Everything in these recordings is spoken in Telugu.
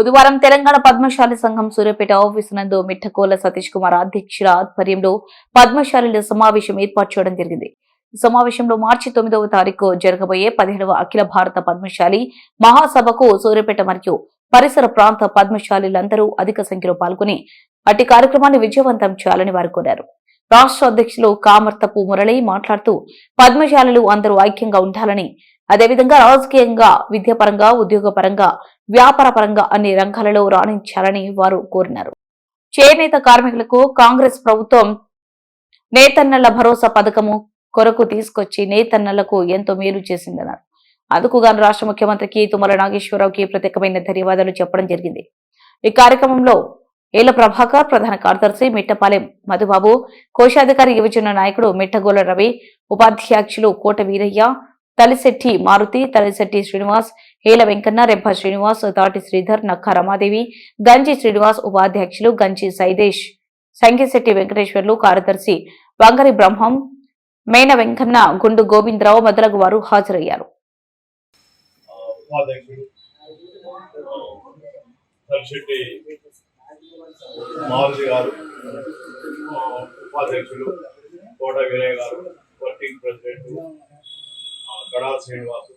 బుధవారం తెలంగాణ పద్మశాలి సంఘం సూర్యాపేట ఆఫీసు నందు మిట్టకోల సతీష్ కుమార్ అధ్యక్షుల ఆధ్వర్యంలో పద్మశాలిల సమావేశం ఏర్పాటు చేయడం జరిగింది. ఈ సమావేశంలో మార్చి తొమ్మిదవ తారీఖు జరగబోయే పదిహేడవ అఖిల భారత పద్మశాలి మహాసభకు సూర్యాపేట మరియు పరిసర ప్రాంత పద్మశాలీలందరూ అధిక సంఖ్యలో పాల్గొని అట్టి కార్యక్రమాన్ని విజయవంతం చేయాలని వారు కోరారు. రాష్ట్ర అధ్యక్షులు కామర్తపు మురళి మాట్లాడుతూ పద్మశాలలు అందరూ ఐక్యంగా ఉండాలని అదేవిధంగా రాజకీయంగా విద్యాపరంగా ఉద్యోగపరంగా వ్యాపార పరంగా అన్ని రంగాలలో రాణించాలని వారు కోరినారు. చేనేత కార్మికులకు కాంగ్రెస్ ప్రభుత్వం నేతన్నల భరోసా పథకము కొరకు తీసుకొచ్చి నేతన్నలకు ఎంతో మేలు చేసిందన్నారు. అందుకు గాను రాష్ట్ర ముఖ్యమంత్రికి తుమ్మల నాగేశ్వరరావుకి ప్రత్యేకమైన ధన్యవాదాలు చెప్పడం జరిగింది. ఈ కార్యక్రమంలో ఏల ప్రభాకర్ ప్రధాన కార్యదర్శి మిట్టపాలెం మధుబాబు కోశాధికారి యువజన నాయకుడు మిట్టగోల రవి ఉపాధ్యక్షులు కోట వీరయ్య తలిశెట్టి మారుతి తలిశెట్టి శ్రీనివాస్ హేల వెంకన్న రెబ్బ శ్రీనివాస్ తాటి శ్రీధర్ నక్క రమాదేవి గంజి శ్రీనివాస్ ఉపాధ్యక్షులు గంజి సైదేశ్ సంగిశెట్టి వెంకటేశ్వర్లు కార్యదర్శి వంగరి బ్రహ్మం మేన వెంకన్న గుండు గోవిందరావు మొదలగు వారు హాజరయ్యారు. తలశెట్టి మారుతి గారు ఉపాధ్యక్షులు కోట వీరయ్య గారు వర్కింగ్ ప్రెసిడెంట్ ఆ, గడా శ్రీనివాసు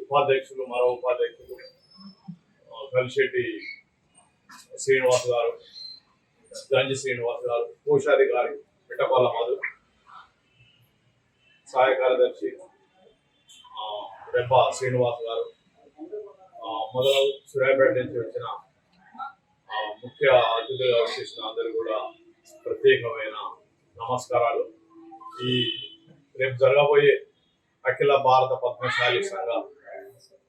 ఉపాధ్యక్షులు మరో ఉపాధ్యక్షులు కలిశెట్టి శ్రీనివాస్ గారు గంజి శ్రీనివాస్ గారు కోశాధికారి పిట్టపాల మధు సహాయ కార్యదర్శి ఆ, రెప్ప శ్రీనివాస్ గారు మొదలు సూర్యాపేట నుంచి వచ్చిన ముఖ్య అతిథులుగా వచ్చేసిన అందరూ కూడా ప్రత్యేకమైన నమస్కారాలు. ఈ రేపు జరగబోయే అఖిల భారత పద్మశాలి సంఘ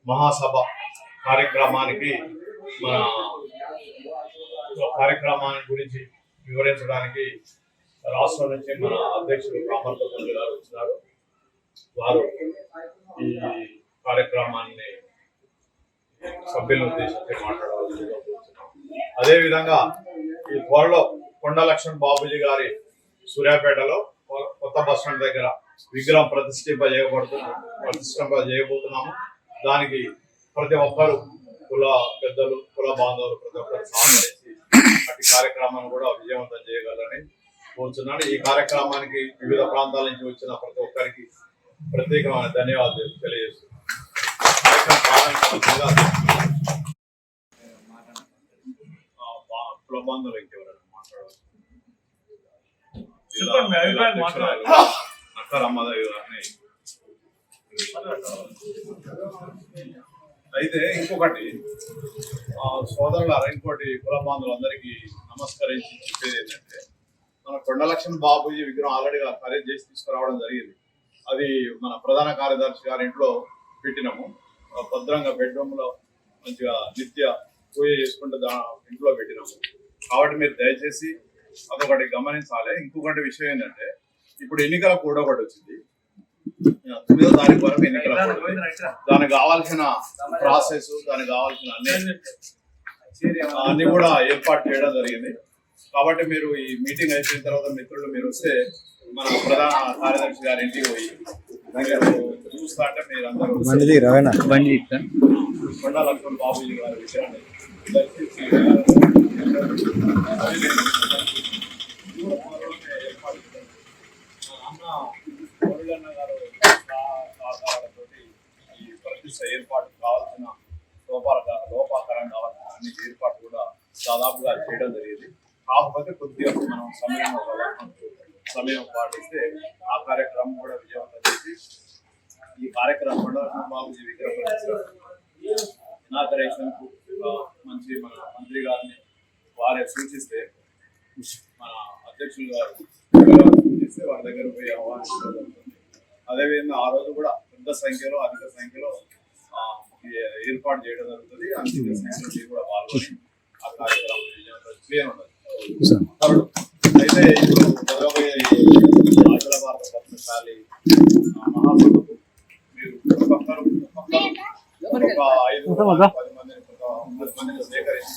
మహాసభ కార్యక్రమానికి మన కార్యక్రమాన్ని గురించి వివరించడానికి రాష్ట్రం నుంచి మన అధ్యక్షులు కామర్త గారు వచ్చినారు. వారు ఈ కార్యక్రమాన్ని సభ్యులను ఉద్దేశించి మాట్లాడవలసిందిగా అదేవిధంగా ఈ త్వరలో కొండ లక్ష్మణ్ బాబుజీ గారి సూర్యాపేటలో కొత్త బస్ స్టాండ్ దగ్గర విగ్రహం ప్రతిష్ఠింప చేయబడుతున్నాం ప్రతిష్ఠింప చేయబోతున్నాము దానికి ప్రతి ఒక్కరు కుల పెద్దలు కుల బాంధవులు ప్రతి ఒక్కరు సహకరించి అటు కార్యక్రమాన్ని కూడా విజయవంతం చేయగలరని కోరుతున్నాను ఈ కార్యక్రమానికి వివిధ ప్రాంతాల నుంచి వచ్చిన ప్రతి ఒక్కరికి ప్రత్యేకమైన ధన్యవాదాలు తెలియజేస్తున్నాను. కుల చెప్పండి, దగ్గర గారిని అయితే ఇంకొకటి సోదరుల సోదరులారా ఇంకోటి కుల బాంధవులందరికీ నమస్కరించి చెప్పేది ఏంటంటే మన కొండలక్ష్మణ్ బాబుజీ విగ్రహం ఆల్రెడీ ఖరీదు చేసి తీసుకురావడం జరిగింది. అది మన ప్రధాన కార్యదర్శి గారి ఇంట్లో పెట్టినాము. భద్రంగా బెడ్రూమ్లో మంచిగా నిత్య పూజ చేసుకుంటూ దా ఇంట్లో పెట్టినాము. కాబట్టి మీరు దయచేసి అదొకటి గమనించాలి. ఇంకొకటి విషయం ఏంటంటే ఇప్పుడు ఎన్నికల కూడా ఒకటి వచ్చింది. తొమ్మిదో తారీఖు వరకు ఎన్నికల. దానికి కావాల్సిన ప్రాసెస్ దానికి కావాల్సిన అన్ని అన్ని కూడా ఏర్పాటు చేయడం జరిగింది. కాబట్టి మీరు ఈ మీటింగ్ అయిపోయిన తర్వాత మిత్రులు మీరు వస్తే మన ప్రధాన కార్యదర్శి గారి ఇంటికి పోయి చూస్తా అంటే మీరు అందరూ బండి. కొండా లక్ష్మణ్ బాబుజీ గారి విషయాన్ని దర్శించి అది నేను కూడా త్వరలోనే ఏర్పాటు చేస్తాను. మా అన్న మురళన్న గారు సహ- సహకారాలతోటి ఈ ప్రతిష్ట ఏర్పాటు కావాల్సిన లోపాల లోపాకరం కావాల్సిన అన్ని ఏర్పాటు కూడా దాదాపుగా చేయడం జరిగింది. కాకపోతే కొద్దిగా మనం సమయం సమయం పాటిస్తే ఆ కార్యక్రమం కూడా విజయవంతం చేసి ఈ కార్యక్రమం కూడా బాబుజీ విగ్రహం ఇనాగరేషన్ మంచి మన మంత్రి గారిని వారే సూచిస్తే మన అధ్యక్షులు గారు సూచిస్తే వారి దగ్గర పోయి ఆహ్వానించడం జరుగుతుంది. అదేవిధంగా ఆ రోజు కూడా పెద్ద సంఖ్యలో అధిక సంఖ్యలో ఏర్పాటు చేయడం జరుగుతుంది. కూడా పాల్గొని ఆ కార్యక్రమం అయితే ఇప్పుడు జరగబోయే అఖిల భారత మహాసభకు మీరు ఒక్కొక్కరు ఒక్కొక్కరు ఒక ఐదు పది మందిని పది మందిని సేకరించి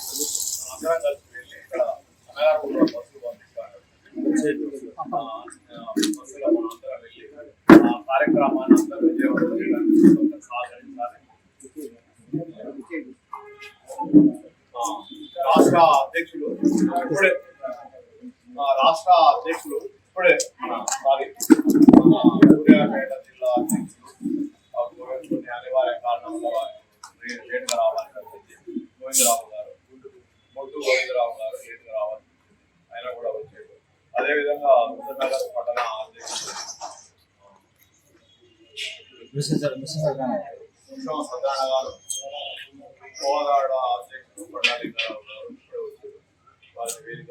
అందరం కలిసి వెళ్ళి ఇక్కడ అన్నగారు బస్సులు పంపిస్తారు ఆ, ఆ, బస్సులో మనం అందరం వెళ్ళి ఆ కార్యక్రమాన్ని అందరూ విజయవంతం చేయడానికి కొంత సహకరించాలి అధ్యక్షులు ఇప్పుడే మా రాష్ట్ర అధ్యక్షులు ఇప్పుడే సారీ సూర్యాపేట జిల్లా అధ్యక్షులు అనివార్య కారణం వల్ల లేటుగా వచ్చింది గోవిందరావు గారు మొట్టు గోవిందరావు గారు లేటుగా వచ్చింది ఆయన కూడా వచ్చాడు అదేవిధంగా హుజూర్నగర్ పట్టణ అధ్యక్షులు సత్యనారాయణ గారు. కోదాడ అధ్యక్షుడు కొండాలింగారావు గారు వారి వేదిక